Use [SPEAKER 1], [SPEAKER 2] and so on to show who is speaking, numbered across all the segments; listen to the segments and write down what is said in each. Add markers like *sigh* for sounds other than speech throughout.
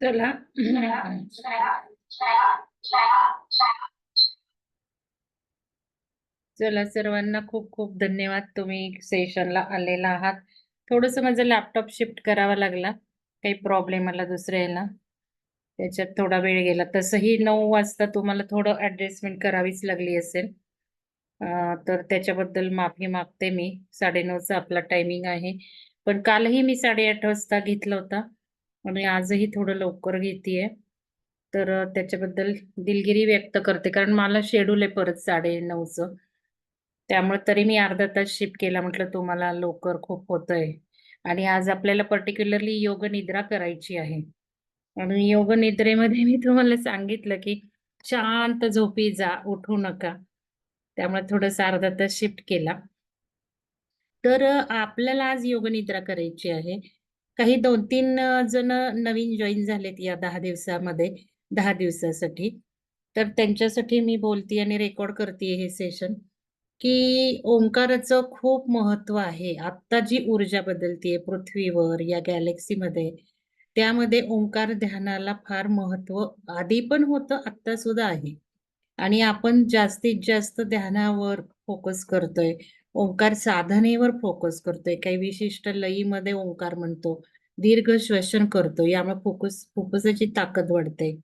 [SPEAKER 1] चला. चला सर्वांना खूप खूप धन्यवाद तुम्ही सेशनला आलेला आहात. थोडस माझं लॅपटॉप शिफ्ट करावा लागला. काही प्रॉब्लेम आला दुसऱ्या याला त्याच्यात थोडा वेळ गेला. तसंही नऊ वाजता तुम्हाला थोडं ऍडजस्टमेंट करावीच लागली असेल. तर त्याच्याबद्दल माफी मागते मी. साडेनऊचा आपला टायमिंग आहे. पण कालही मी साडेआठ वाजता घेतला होता. आणि आजही थोडं लवकर घेतेय. तर त्याच्याबद्दल दिलगिरी व्यक्त करते. कारण मला शेड्यूल आहे परत साडे नऊचं त्यामुळे तरी मी अर्धा तास शिफ्ट केला. म्हटलं तुम्हाला लवकर खूप होतंय. आणि आज आपल्याला पर्टिक्युलरली योग निद्रा करायची आहे. आणि योग निद्रेमध्ये मी तुम्हाला सांगितलं की शांत झोपी जा उठू नका. त्यामुळे थोडंसं अर्धा तास शिफ्ट केला. तर आपल्याला आज योग निद्रा करायची आहे. काही दोन तीन जण नवीन जॉईन झालेत या दहा दिवसामध्ये दहा दिवसासाठी. तर त्यांच्यासाठी मी बोलते आणि रेकॉर्ड करते हे सेशन की ओंकाराचं खूप महत्त्व आहे. आत्ता जी ऊर्जा बदलतीये पृथ्वीवर या गॅलेक्सीमध्ये त्यामध्ये ओंकार ध्यानाला फार महत्त्व आधी पण होतं आत्ता सुद्धा आहे. आणि आपण जास्तीत जास्त ध्यानावर फोकस करतोय. ओंकार साधनेवर फोकस करतोय. काही विशिष्ट लयीमध्ये ओंकार म्हणतो. दीर्घ श्वसन करतो. यामुळे फुफ्फुस फुफ्फुसाची ताकद वाढते.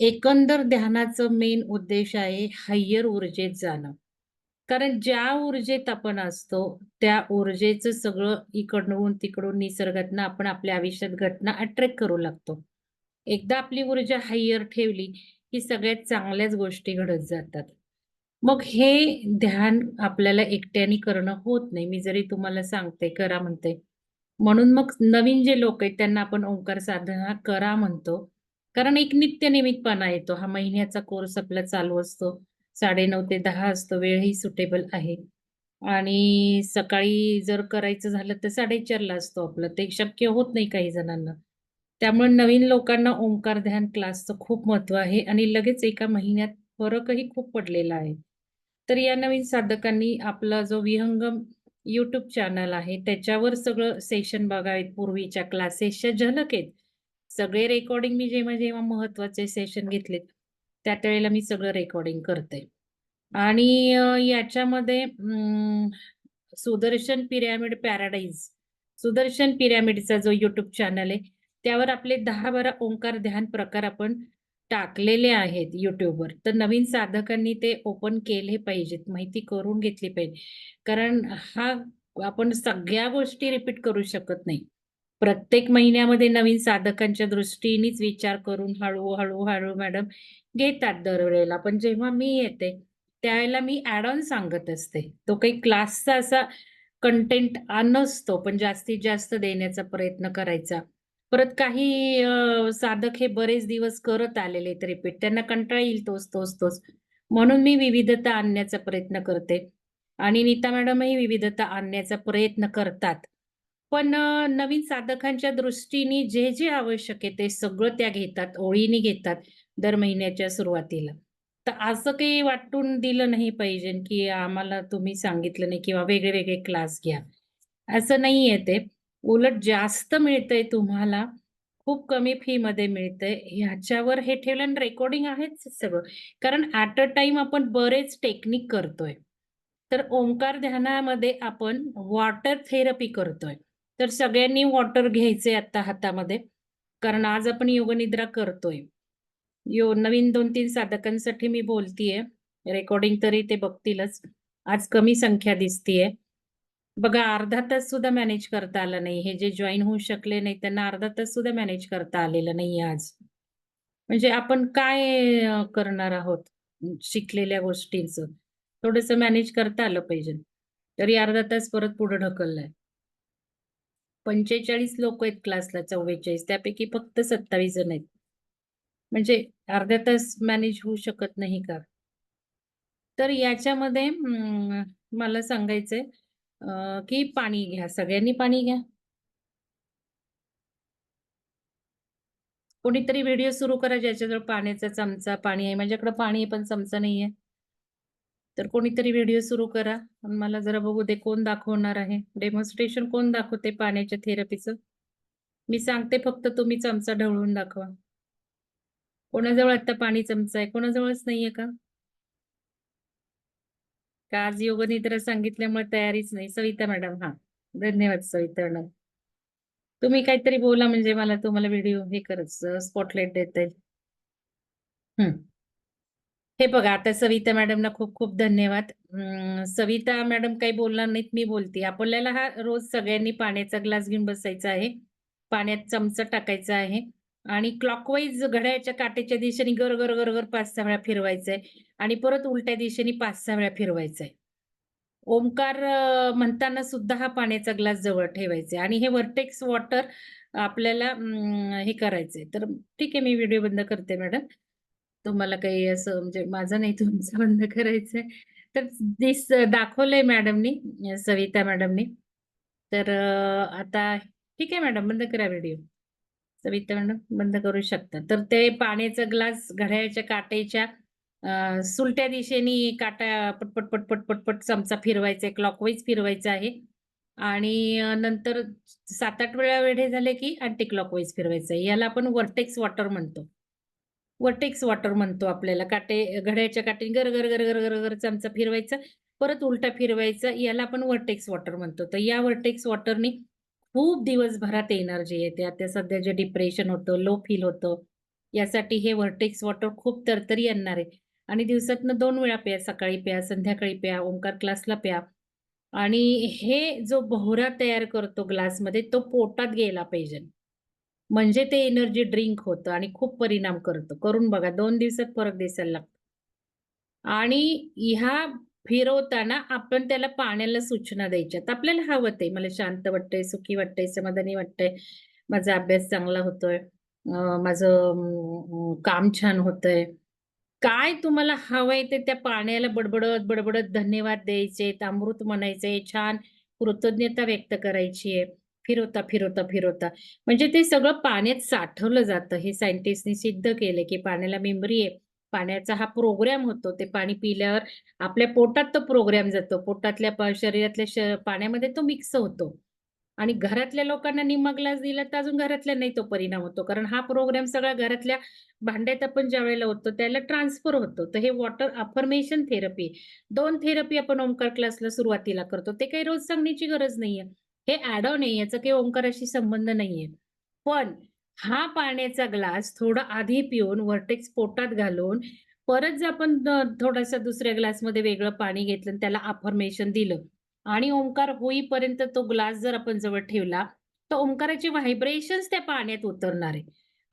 [SPEAKER 1] एकंदर ध्यानाचं मेन उद्देश आहे हायर ऊर्जेत जाणं. कारण ज्या ऊर्जेत आपण असतो त्या ऊर्जेचं सगळं इकडून तिकडून निसर्गातनं आपण आपल्या आयुष्यात घटना अट्रॅक्ट करू लागतो. एकदा आपली ऊर्जा हायर ठेवली की सगळ्यात चांगल्याच गोष्टी घडत जातात. मग हे ध्यान आपल्याला एकट्याने करणं होत नाही. मी जरी तुम्हाला सांगते करा म्हणते. म्हणून मग नवीन जे लोक आहेत त्यांना आपण ओंकार साधना करा म्हणतो. कारण एक नित्यनिमितपणा येतो. हा महिन्याचा कोर्स आपला चालू असतो. साडेनऊ ते दहा असतो. वेळही सुटेबल आहे. आणि सकाळी जर करायचं झालं तर साडेचारला असतो आपलं. ते शक्य होत नाही काही जणांना. त्यामुळे नवीन लोकांना ओंकार ध्यान क्लासचं खूप महत्त्व आहे. आणि लगेच एका महिन्यात फरकही खूप पडलेला आहे. तर या नवीन साधकांनी आपला जो विहंगम युट्यूब चॅनल आहे त्याच्यावर सगळं सेशन बघावेत. पूर्वीच्या क्लासेसच्या झलक आहेत. सगळे रेकॉर्डिंग मी जेव्हा जेव्हा महत्त्वाचे सेशन घेतलेत त्या वेळेला मी सगळं रेकॉर्डिंग करते. आणि याच्यामध्ये सुदर्शन पिरॅमिड पॅराडाईज सुदर्शन पिरॅमिडचा जो युट्यूब चॅनल आहे त्यावर आपले दहा बारा ओंकार ध्यान प्रकार आपण टाकलेले आहेत युट्यूबवर तर नवीन साधकांनी ते ओपन केले पाहिजेत माहिती करून घेतली पाहिजे. कारण हा आपण सगळ्या गोष्टी रिपीट करू शकत नाही. प्रत्येक महिन्यामध्ये नवीन साधकांच्या दृष्टीनेच विचार करून हळूहळू हळू मॅडम घेतात दरवेळेला. पण जेव्हा मी येते त्यावेळेला मी ऍड ऑन सांगत असते. तो काही क्लासचा असा कंटेंट नसतो पण जास्तीत जास्त देण्याचा प्रयत्न करायचा. परत काही साधक हे बरेच दिवस करत आलेले आहेत रिपीट त्यांना कंटाळा येईल तोच तोच तोच. म्हणून मी विविधता आणण्याचा प्रयत्न करते. आणि नीता मॅडमही विविधता आणण्याचा प्रयत्न करतात. पण नवीन साधकांच्या दृष्टीने जे जे आवश्यक आहे ते सगळं त्या घेतात ओळीने घेतात दर महिन्याच्या सुरुवातीला. तर असं काही वाटून दिलं नाही पाहिजे की आम्हाला तुम्ही सांगितलं नाही किंवा वेगळे वेगळे क्लास घ्या. असं नाहीये ते. उलट जास्त मिळतंय तुम्हाला खूप कमी फी मध्ये मिळतंय. ह्याच्यावर हे ठेवलं आणि रेकॉर्डिंग आहेच सगळं. कारण ऍट अ टाइम आपण बरेच टेक्निक करतोय. तर ओंकार ध्यानामध्ये आपण वॉटर थेरपी करतोय. तर सगळ्यांनी वॉटर घ्यायचे आता हातामध्ये. कारण आज आपण योगनिद्रा करतोय. यो नवीन दोन तीन साधकांसाठी मी बोलतीये. रेकॉर्डिंग तरी ते बघतीलच. आज कमी संख्या दिसतीये. बघा अर्धा तास सुद्धा मॅनेज करता आलं नाही. हे जे जॉईन होऊ शकले नाही त्यांना अर्धा तास सुद्धा मॅनेज करता आलेलं नाही आज. म्हणजे आपण काय करणार आहोत? शिकलेल्या गोष्टींचं. थोडस मॅनेज करता आलं पाहिजे. तरी अर्धा तास परत पुढे ढकललाय. पंचेचाळीस लोक आहेत क्लासला चव्वेचाळीस. त्यापैकी फक्त सत्तावीस जण आहेत. म्हणजे अर्धा तास मॅनेज होऊ शकत नाही का? तर याच्यामध्ये मला सांगायचंय की पाणी घ्या सगळ्यांनी पाणी घ्या कोणीतरी व्हिडिओ सुरू करा ज्याच्याजवळ पाण्याचा चमचा पाणी आहे माझ्याकडे पाणी आहे पण चमचा नाही आहे तर कोणीतरी व्हिडिओ सुरू करा आणि मला जरा बघू दे कोण दाखवणार आहे डेमॉन्स्ट्रेशन कोण दाखवते पाण्याच्या थेरपीचं मी सांगते फक्त तुम्ही चमचा ढवळून दाखवा. कोणाजवळ आता पाणी चमचा आहे? कोणाजवळच नाहीये का? का आज योग निद्रा सांगितल्यामुळे तयारीच नाही? सविता मॅडम हा धन्यवाद सविता मॅडम. तुम्ही काहीतरी बोला म्हणजे मला तुम्हाला व्हिडिओ हे करत स्पॉटलाइट देता येईल. हे बघा आता सविता मॅडमना खूप खूप धन्यवाद. सविता मॅडम काही बोलणार नाहीत, मी बोलते. आपल्याला हा रोज सगळ्यांनी पाण्याचा ग्लास घेऊन बसायचा आहे. पाण्यात चमचा टाकायचा आहे आणि क्लॉकवाईज घड्याळाच्या काट्याच्या दिशेने गर, गर, गर, गर 5-6 वेळा फिरवायचंय आणि परत उलट्या दिशेने 5-6 वेळा फिरवायचंय. ओंकार म्हणताना सुद्धा हा पाण्याचा ग्लास जवळ ठेवायचा आहे आणि हे व्हर्टेक्स वॉटर आपल्याला हे करायचंय. तर ठीक आहे मी व्हिडिओ बंद करते मॅडम. तुम्हाला काही असं म्हणजे माझं नाही तुमचं बंद करायचंय. तर दिस दाखवलंय मॅडमनी सविता मॅडमनी. तर आता ठीक आहे मॅडम बंद करा व्हिडिओ. सविता मॅडम बंद करू शकता. तर ते पाण्याचा ग्लास घड्याळाच्या काट्याच्या सुलट्या दिशेने काटा पटपट, पटपट, पटपट चमचा फिरवायचा आहे, क्लॉकवाईज फिरवायचा आहे आणि नंतर 7-8 वेळा वेढे झाले की अँटी क्लॉकवाईज फिरवायचं आहे. याला आपण वर्टेक्स वॉटर म्हणतो. वर्टेक्स वॉटर म्हणतो आपल्याला. काटे घड्याळाच्या काटेने गर, गर, गर, गर, गर, गर चमचा फिरवायचा, परत उलटा फिरवायचा. याला आपण वर्टेक्स वॉटर म्हणतो. तर या वर्टेक्स वॉटरनी खूप दिवसभरात एनर्जी येते. आता सध्या जे डिप्रेशन होतं, लो फील होतं, यासाठी हे व्हर्टेक्स वॉटर खूप तरतरी आणणार आहे आणि दिवसातनं दोन वेळा प्या. सकाळी प्या, संध्याकाळी प्या, ओंकार क्लासला प्या आणि हे जो भोवरा तयार करतो ग्लासमध्ये तो पोटात गेला पाहिजे. म्हणजे ते एनर्जी ड्रिंक होतं आणि खूप परिणाम करतो करून बघा दोन दिवसात फरक दिसायला लागतो. आणि ह्या फिरवताना आपण त्याला पाण्याला सूचना द्यायच्यात. आपल्याला हवं ते. मला शांत वाटतंय, सुखी वाटतंय, समाधानी वाटतंय, माझा अभ्यास चांगला होतोय, माझं काम छान होतंय. काय तुम्हाला हवंय ते त्या पाण्याला बडबडत, बडबडत धन्यवाद द्यायचे, अमृत म्हणायचे छान कृतज्ञता व्यक्त करायची आहे. फिरवता, फिरवता, फिरवता. म्हणजे ते सगळं पाण्यात साठवलं जातं. हे सायंटिस्टनी सिद्ध केलं की पाण्याला मेमरी आहे. पाण्याचा हा प्रोग्राम होतो. ते पाणी पिल्यावर आपल्या पोटात तो प्रोग्राम जातो. पोटातल्या शरीरातल्या पाण्यामध्ये तो मिक्स होतो आणि घरातल्या लोकांना निम्मा ग्लास दिला तर अजून घरातल्या नाही तो परिणाम होतो. कारण हा प्रोग्राम सगळा घरातल्या भांड्यात आपण ज्यावेळेला होतो त्याला ट्रान्सफर होतो. तर हे वॉटर अफर्मेशन थेरपी दोन थेरपी आपण ओंकार क्लासला सुरुवातीला करतो. ते काही रोज सांगण्याची गरज नाहीये. हे ॲड ऑन आहे. याचा काही ओंकाराशी संबंध नाहीये. पण हा पाण्याचा ग्लास थोडा आधी पिऊन व्हर्टेक्स पोटात घालून परत जर आपण थोडासा दुसऱ्या ग्लासमध्ये वेगळं पाणी घेतलं आणि त्याला अफर्मेशन दिलं आणि ओंकार होईपर्यंत तो ग्लास जर आपण जवळ ठेवला, तर ओंकाराचे व्हायब्रेशन्स त्या पाण्यात उतरणार आहे.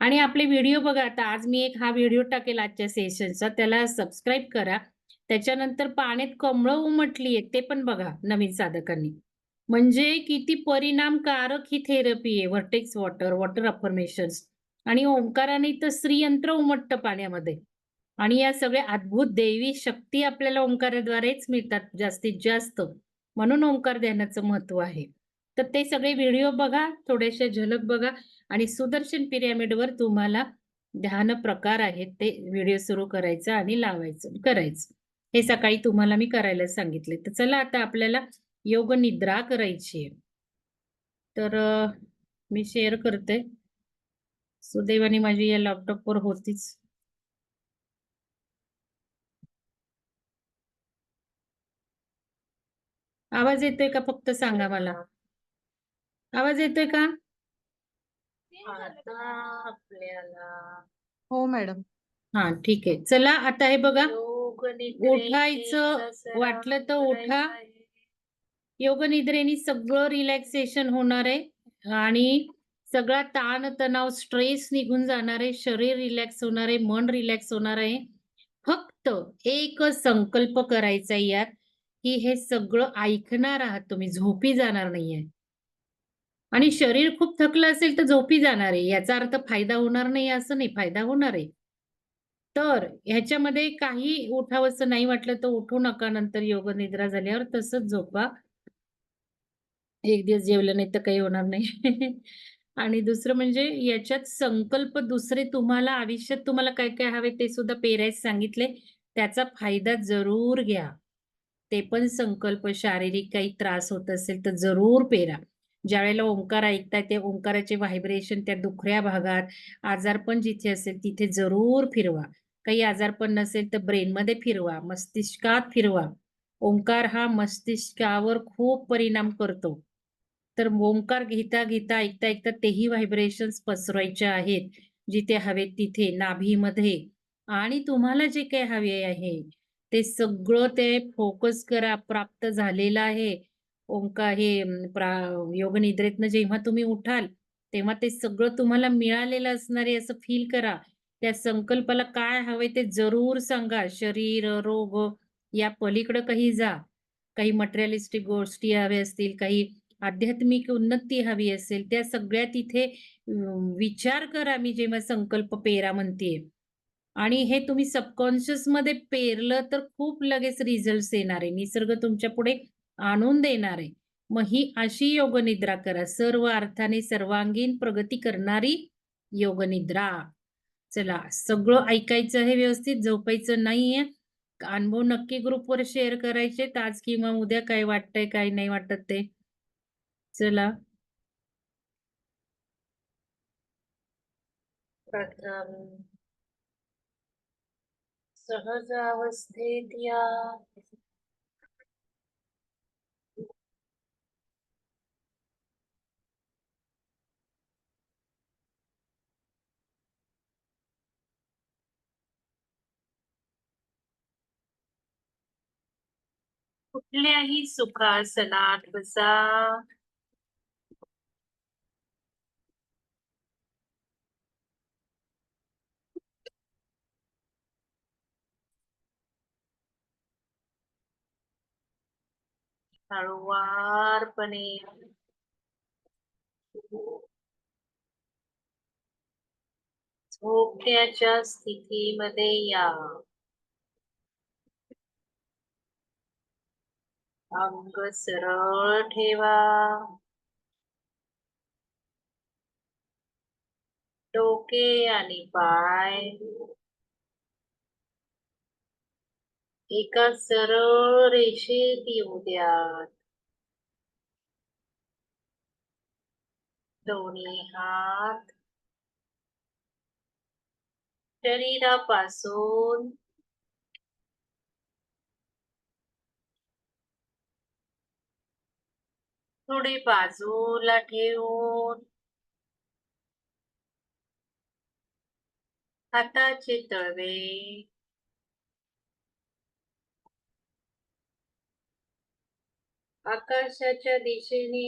[SPEAKER 1] आणि आपले व्हिडिओ बघा आता आज मी एक हा व्हिडिओ टाकेल आजच्या सेशनचा. त्याला सबस्क्राईब करा. त्याच्यानंतर पाण्यात कमळं उमटली आहे ते पण बघा नवीन साधकांनी. म्हणजे किती परिणामकारक ही थेरपी आहे. व्हर्टेक्स वॉटर, वॉटर अफर्मेशन्स आणि ओंकाराने तर श्रीयंत्र उमटतं पाण्यामध्ये आणि या सगळ्या अद्भुत दैवी शक्ती आपल्याला ओंकाराद्वारेच मिळतात जास्तीत जास्त. म्हणून ओंकार ध्यानाचं महत्त्व आहे. तर ते सगळे व्हिडिओ बघा, थोड्याशा झलक बघा आणि सुदर्शन पिरॅमिडवर तुम्हाला ध्यान प्रकार आहेत ते व्हिडिओ सुरू करायचा आणि लावायचं करायचं. हे सकाळी तुम्हाला मी करायला सांगितले. तर चला आता आपल्याला योग निद्रा करायची आहे. तर मी शेअर करते. सुदैवाने माझी या लॅपटॉपवर होतीच. आवाज येतोय का फक्त सांगा मला? आवाज येतोय का? आता आपल्याला
[SPEAKER 2] हो मॅडम.
[SPEAKER 1] हां, ठीक आहे. चला आता हे बबघा उठायचं वाटलं तर उठा. योग निद्रेने सगळं रिलॅक्सेशन होणार आहे आणि सगळा ताण-तणाव, स्ट्रेस निघून जाणार आहे. शरीर रिलॅक्स होणार आहे, मन रिलॅक्स होणार आहे. फक्त एक संकल्प करायचा यात, की हे सगळं ऐकणार आहात तुम्ही, झोपी जाणार नाहीये. आणि शरीर खूप थकलं असेल तर झोपी जाणार आहे. याचा अर्थ फायदा होणार नाही असं नाही, फायदा होणार आहे. तर ह्याच्यामध्ये काही उठावंसं नाही वाटलं तर उठू नका नंतर योग निद्रा झाल्यावर तसंच झोपा. एक दिवस जेवलं नाही तर काही होणार नाही. *laughs* आणि दुसरं म्हणजे याच्यात संकल्प दुसरे तुम्हाला आयुष्यात तुम्हाला काय-काय हवे ते सुद्धा पेरायला सांगितले. त्याचा फायदा जरूर घ्या. ते पण संकल्प शारीरिक काही त्रास होत असेल तर जरूर पेरा. ज्यावेळेला ओंकार ऐकताय ते ओंकाराचे व्हायब्रेशन त्या दुखऱ्या भागात, आजारपण जिथे असेल तिथे जरूर फिरवा. काही आजारपण नसेल तर ब्रेनमध्ये फिरवा, मस्तिष्कात फिरवा. ओंकार हा मस्तिष्कावर खूप परिणाम करतो. तर ओंकार घेता, घेता, ऐकता, ऐकता तेही व्हायब्रेशन्स पसरवायचे आहेत. जिथे हवेत तिथे नाभीमध्ये आणि तुम्हाला जे काही हवे आहे, ते सगळं ते फोकस करा. प्राप्त झालेलं आहे. ओंकार हे प्रा योगनिद्रेतनं जेव्हा तुम्ही उठाल, तेव्हा ते सगळं तुम्हाला मिळालेलं असणार आहे असं फील करा. त्या संकल्पाला काय हवे ते जरूर सांगा. शरीर, रोग या पलीकडे काही जा. काही मटेरियलिस्टिक गोष्टी हव्या असतील, काही आध्यात्मिक उन्नती हवी असेल, त्या सगळ्या तिथे विचार करा मी जेव्हा संकल्प पेरा म्हणतीये. आणि हे तुम्ही सबकॉन्शियसमध्ये पेरलं तर खूप लगेच रिझल्ट्स येणार आहे. निसर्ग तुमच्यापुढे आणून देणार आहे. मग ही अशी योगनिद्रा करा. सर्व अर्थाने सर्वांगीण प्रगती करणारी योगनिद्रा. चला, सगळं ऐकायचं आहे व्यवस्थित, झोपायचं नाहीये. अनुभव नक्की ग्रुपवर शेअर करायचे आज किंवा उद्या काय वाटतंय, काय नाही वाटत ते. चला. प्रथम सहजावस्थेत या. कुठल्याही सुखासनात बसा. हळुवारपणे झोपण्याच्या स्थितीमध्ये या. अंग सरळ ठेवा. डोके आणि पाय एका सरळ रेषेत येऊ द्यात. दोन्ही हात शरीरापासून थोडे बाजूला ठेवून हाताचे तळवे आकाशाच्या दिशेने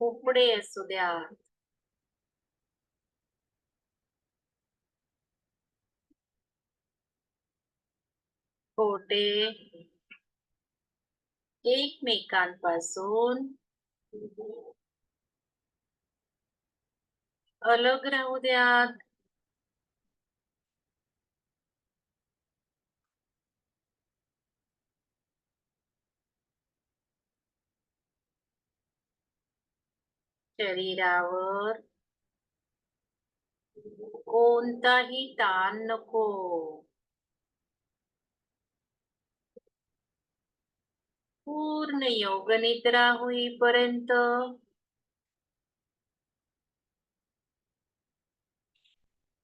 [SPEAKER 1] उपडे असू द्या. खोटे एकमेकांपासून अलग राहू द्यात. शरीरावर कोणताही ताण नको. पूर्ण योगनिद्रा होईपर्यंत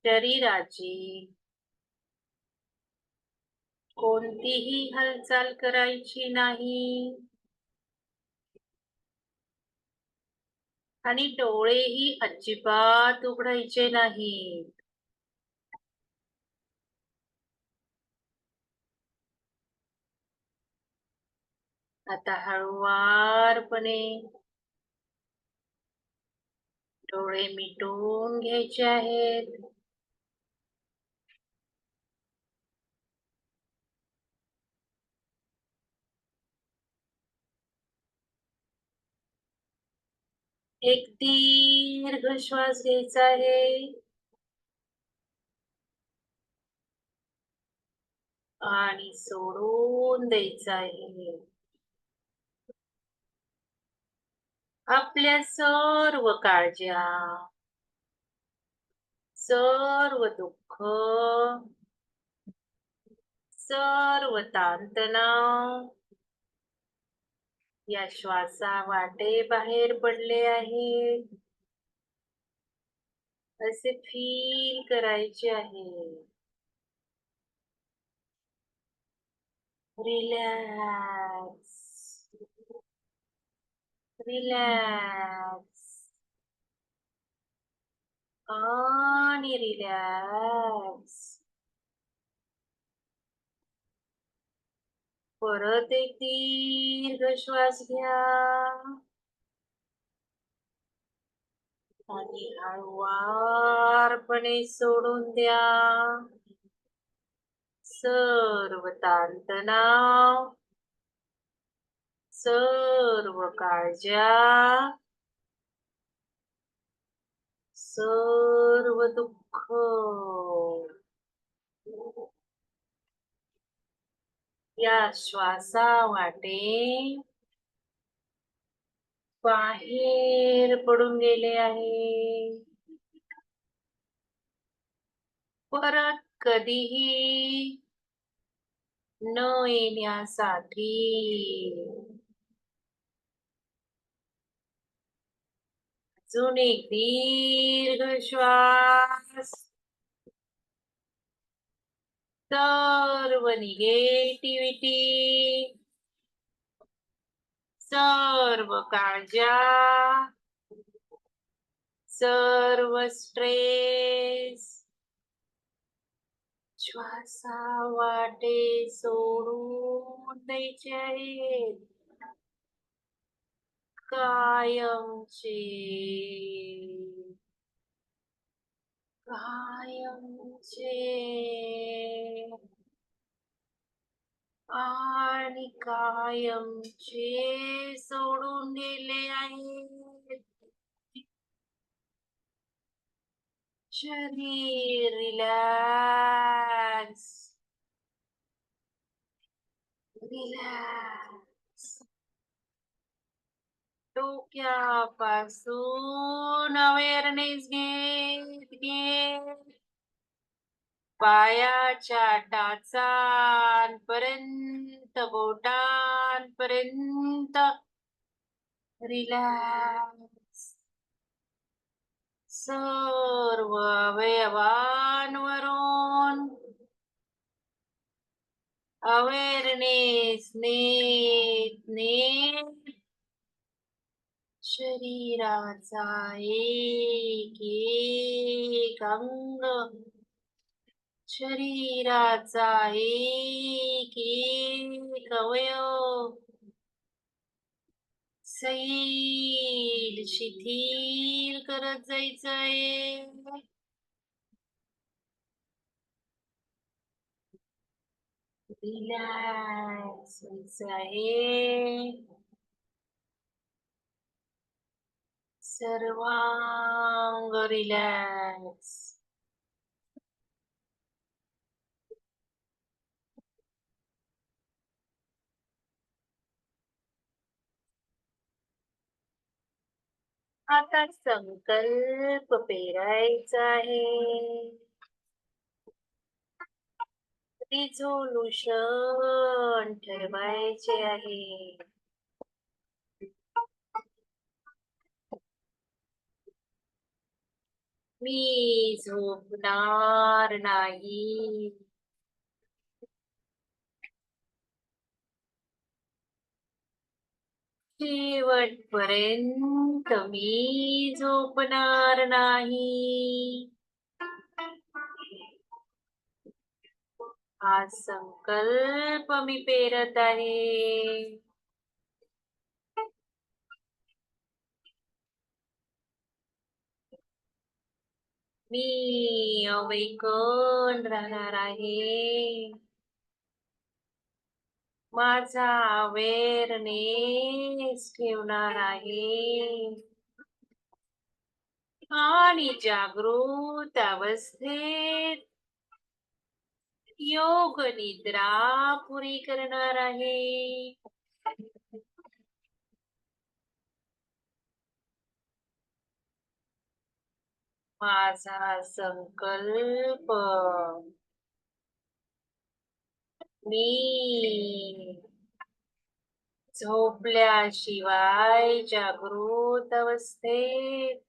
[SPEAKER 1] शरीराची कोणतीही हालचाल करायची नाही. आणि डोळेही अजिबात उघडायचे नाहीत. आता हळुवारपणे डोळे मिटून घ्यायचे आहेत. एक दीर्घ श्वास घ्यायचा आहे. आणि सोडून द्यायचा आहे. आपल्या सर्व काळज्या सर्व दुःख
[SPEAKER 3] सर्व ताणतणाव या श्वासा वाटे बाहेर पडले आहेत. असे फील करायचे आहे रिलॅक्स रिलॅक्स आणि रिलॅक्स परत एक दीर्घ श्वास घ्या. आणि हळूवारपणे सोडून द्या. सर्व ताणतणाव सर्व काळज्या. सर्व दुःख. या श्वासा वाटे बाहेर पडून गेले आहे परत कधीही न येण्यासाठी अजून एक दीर्घ श्वास सर्व निगेटिव्हिटी सर्व काळज्या सर्व स्ट्रेस श्वासा वाटे सोडून द्यायचे आहेत कायमचे कायमचे आणि कायमचे सोडून गेले आहे शरीर रिलॅक्स रिलॅक्स डोक्यापासून अवेअरनेस घेत घे. पायाच्या टाचांपर्यंत बोटांपर्यंत. रिलॅक्स. सर्व अवयवांवरून. अवेअरनेस नेत नेत. शरीराचा एक एक अंग. शरीराचा एक एक अवयव. सैल शिथिल करत जायचंय. रिलॅक्स व्हायचं आहे. सर्वांग रिलॅक्स. आता संकल्प पेरायचा आहे. रिझोल्युशन ठरवायचे आहे. मी झोपणार नाही. शेवटपर्यंत मी झोपणार नाही. हा संकल्प मी पेरत आहे. मी अवैकण राहणार आहे. माझा अवेअरनेस ठेवणार आहे. आणि जागृत अवस्थेत योग निद्रा पुरी करणार आहे. माझा संकल्प मी झोपल्याशिवाय जागृत अवस्थेत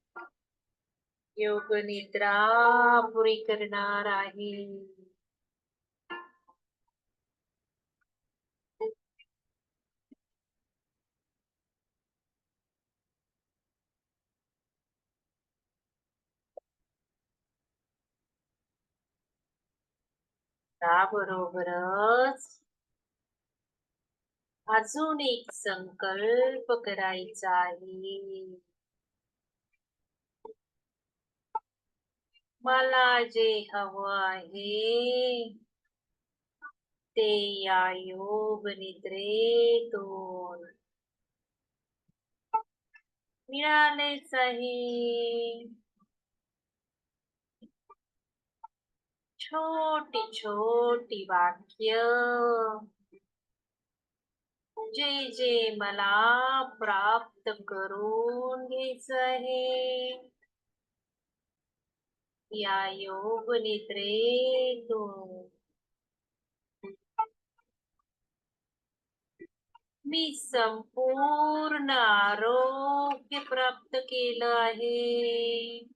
[SPEAKER 3] योग निद्रा पुरी करणार आहे. त्याबरोबरच अजून एक संकल्प करायचा आहे. मला जे हवं आहे ते या योग निद्रेतून. मिळालेच आहे. छोटी छोटी वाक्य। जे जे मला प्राप्त करून घ्यायचं या योग निद्रेतून. मी संपूर्ण आरोग्य प्राप्त केलं आहे.